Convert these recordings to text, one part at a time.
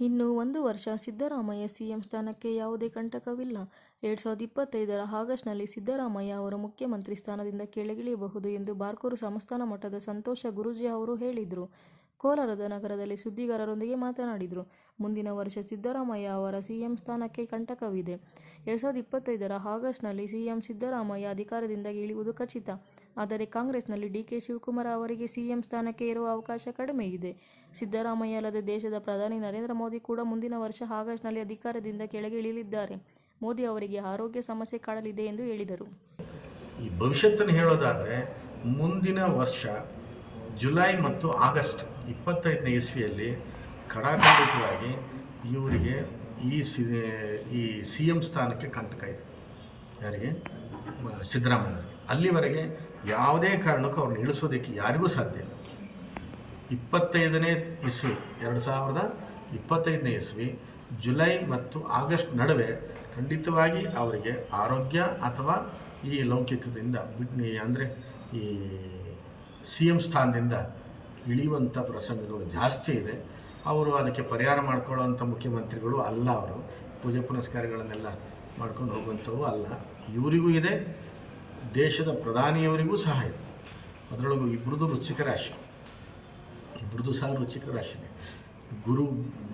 ಇನ್ನು ಒಂದು ವರ್ಷ ಸಿದ್ದರಾಮಯ್ಯ ಸಿಎಂ ಸ್ಥಾನಕ್ಕೆ ಯಾವುದೇ ಕಂಟಕವಿಲ್ಲ. ಎರಡು ಸಾವಿರದ ಇಪ್ಪತ್ತೈದರ ಆಗಸ್ಟ್ನಲ್ಲಿ ಸಿದ್ದರಾಮಯ್ಯ ಅವರು ಮುಖ್ಯಮಂತ್ರಿ ಸ್ಥಾನದಿಂದ ಕೆಳಗಿಳಿಯಬಹುದು ಎಂದು ಬಾರ್ಕೂರು ಸಂಸ್ಥಾನ ಮಠದ ಸಂತೋಷ ಗುರೂಜಿ ಅವರು ಹೇಳಿದ್ರು. ಕೋಲಾರದ ನಗರದಲ್ಲಿ ಸುದ್ದಿಗಾರರೊಂದಿಗೆ ಮಾತನಾಡಿದರು. ಮುಂದಿನ ವರ್ಷ ಸಿದ್ದರಾಮಯ್ಯ ಅವರ ಸಿಎಂ ಸ್ಥಾನಕ್ಕೆ ಕಂಟಕವಿದೆ. ಎರಡ್ ಸಾವಿರದ ಇಪ್ಪತ್ತೈದರ ಆಗಸ್ಟ್ನಲ್ಲಿ ಸಿಎಂ ಸಿದ್ದರಾಮಯ್ಯ ಅಧಿಕಾರದಿಂದ ಇಳಿಯುವುದು ಖಚಿತ. ಆದರೆ ಕಾಂಗ್ರೆಸ್ನಲ್ಲಿ ಡಿ. ಕೆ. ಶಿವಕುಮಾರ್ ಅವರಿಗೆ ಸಿಎಂ ಸ್ಥಾನಕ್ಕೆ ಇರುವ ಅವಕಾಶ ಕಡಿಮೆ ಇದೆ. ಸಿದ್ದರಾಮಯ್ಯ ಅಲ್ಲದೆ ದೇಶದ ಪ್ರಧಾನಿ ನರೇಂದ್ರ ಮೋದಿ ಕೂಡ ಮುಂದಿನ ವರ್ಷ ಆಗಸ್ಟ್ನಲ್ಲಿ ಅಧಿಕಾರದಿಂದ ಕೆಳಗೆ ಇಳಿಯಲಿದ್ದಾರೆ. ಮೋದಿ ಅವರಿಗೆ ಆರೋಗ್ಯ ಸಮಸ್ಯೆ ಕಾಡಲಿದೆ ಎಂದು ಹೇಳಿದರು. ಈ ಭವಿಷ್ಯತ್ತನ್ನು ಹೇಳೋದಾದರೆ ಮುಂದಿನ ವರ್ಷ ಜುಲೈ ಮತ್ತು ಆಗಸ್ಟ್ ಇಪ್ಪತ್ತೈದನೇ ಇಸ್ವಿಯಲ್ಲಿ ಖಡಾಖಂಡಿತವಾಗಿ ಇವರಿಗೆ ಈ ಸಿ ಈ ಸಿ ಎಂ ಸ್ಥಾನಕ್ಕೆ ಕಂಟಕ ಇದೆ. ಯಾರಿಗೆ? ಸಿದ್ದರಾಮಯ್ಯ ಅಲ್ಲಿವರೆಗೆ ಯಾವುದೇ ಕಾರಣಕ್ಕೂ ಅವ್ರನ್ನ ಇಳಿಸೋದಕ್ಕೆ ಯಾರಿಗೂ ಸಾಧ್ಯ ಇಲ್ಲ. ಇಪ್ಪತ್ತೈದನೇ ಇಸ್ವಿ, ಎರಡು ಸಾವಿರದ ಇಪ್ಪತ್ತೈದನೇ ಇಸ್ವಿ, ಜುಲೈ ಮತ್ತು ಆಗಸ್ಟ್ ನಡುವೆ ಖಂಡಿತವಾಗಿ ಅವರಿಗೆ ಆರೋಗ್ಯ ಅಥವಾ ಈ ಲೌಕಿಕದಿಂದ ಅಂದರೆ ಈ ಸಿ ಎಂ ಸ್ಥಾನದಿಂದ ಇಳಿಯುವಂಥ ಪ್ರಸಂಗಗಳು ಜಾಸ್ತಿ ಇದೆ. ಅವರು ಅದಕ್ಕೆ ಪರಿಹಾರ ಮಾಡ್ಕೊಳ್ಳೋವಂಥ ಮುಖ್ಯಮಂತ್ರಿಗಳು ಅಲ್ಲ ಅವರು. ಪೂಜೆ ಪುನಸ್ಕಾರಗಳನ್ನೆಲ್ಲ ಮಾಡ್ಕೊಂಡು ಹೋಗುವಂಥವು ಅಲ್ಲ. ಇವರಿಗೂ ಇದೆ. ದೇಶದ ಪ್ರಧಾನಿಯವರಿಗೂ ಸಹ ಇದೆ. ಅದರೊಳಗೂ ಇಬ್ಬರದು ರುಚಿಕ ರಾಶಿ. ಇಬ್ಬರದು ಸಹ ರುಚಿಕ ರಾಶಿನೇ. ಗುರು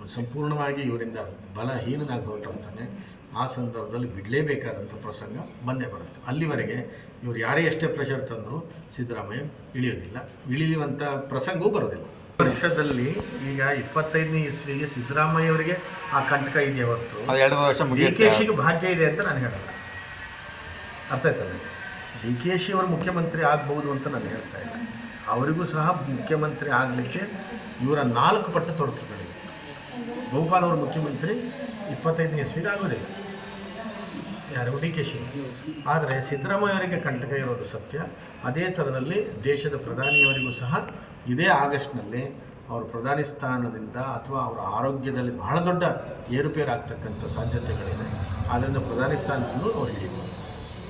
ಸಂಪೂರ್ಣವಾಗಿ ಇವರಿಂದ ಬಲಹೀನನಾಗಿ ಹೊರಟಂತಾನೆ ಆ ಸಂದರ್ಭದಲ್ಲಿ ಬಿಡಲೇಬೇಕಾದಂಥ ಪ್ರಸಂಗ ಬಂದೇ ಬರುತ್ತೆ. ಅಲ್ಲಿವರೆಗೆ ಇವರು ಯಾರೇ ಎಷ್ಟೇ ಪ್ರೆಷರ್ ತಂದರೂ ಸಿದ್ದರಾಮಯ್ಯ ಇಳಿಯೋದಿಲ್ಲ. ಇಳಿಯುವಂಥ ಪ್ರಸಂಗವೂ ಬರೋದಿಲ್ಲ. ವರ್ಷದಲ್ಲಿ ಈಗ ಇಪ್ಪತ್ತೈದನೇ ಇಸ್ವಿಗೆ ಸಿದ್ದರಾಮಯ್ಯ ಅವರಿಗೆ ಆ ಕಂಟಕ ಇದೆ ಹೊರತು? ಎರಡು ವರ್ಷ ಡಿ ಕೆ ಶಿಗೆ ಭಾಗ್ಯ ಇದೆ ಅಂತ ನಾನು ಹೇಳಲ್ಲ. ಅರ್ಥ ಆಯ್ತಲ್ಲ ಡಿ ಕೆ ಶಿ ಅವರು ಮುಖ್ಯಮಂತ್ರಿ ಆಗ್ಬೋದು ಅಂತ ನಾನು ಹೇಳ್ತಾ ಇಲ್ಲ. ಅವರಿಗೂ ಸಹ ಮುಖ್ಯಮಂತ್ರಿ ಆಗಲಿಕ್ಕೆ ಇವರ ನಾಲ್ಕು ಪಟ್ಟು ತೊಡಕುಗಳಿವೆ. ಗೋಪಾಲ್ ಅವರು ಮುಖ್ಯಮಂತ್ರಿ ಇಪ್ಪತ್ತೈದನೇ ಇಸ್ವಿಗೆ ಆಗೋದಿಲ್ಲ. ಯಾರು? D K Shiva. ಆದರೆ ಸಿದ್ದರಾಮಯ್ಯ ಅವರಿಗೆ ಕಂಟಕ ಇರೋದು ಸತ್ಯ. ಅದೇ ಥರದಲ್ಲಿ ದೇಶದ ಪ್ರಧಾನಿಯವರಿಗೂ ಸಹ ಇದೇ ಆಗಸ್ಟ್ನಲ್ಲಿ ಅವರ ಪ್ರಧಾನಿ ಸ್ಥಾನದಿಂದ ಅಥವಾ ಅವರ ಆರೋಗ್ಯದಲ್ಲಿ ಬಹಳ ದೊಡ್ಡ ಏರುಪೇರಾಗ್ತಕ್ಕಂಥ ಸಾಧ್ಯತೆಗಳಿದೆ. ಆದ್ದರಿಂದ ಪ್ರಧಾನಿ ಸ್ಥಾನದಿಂದ ಅವರು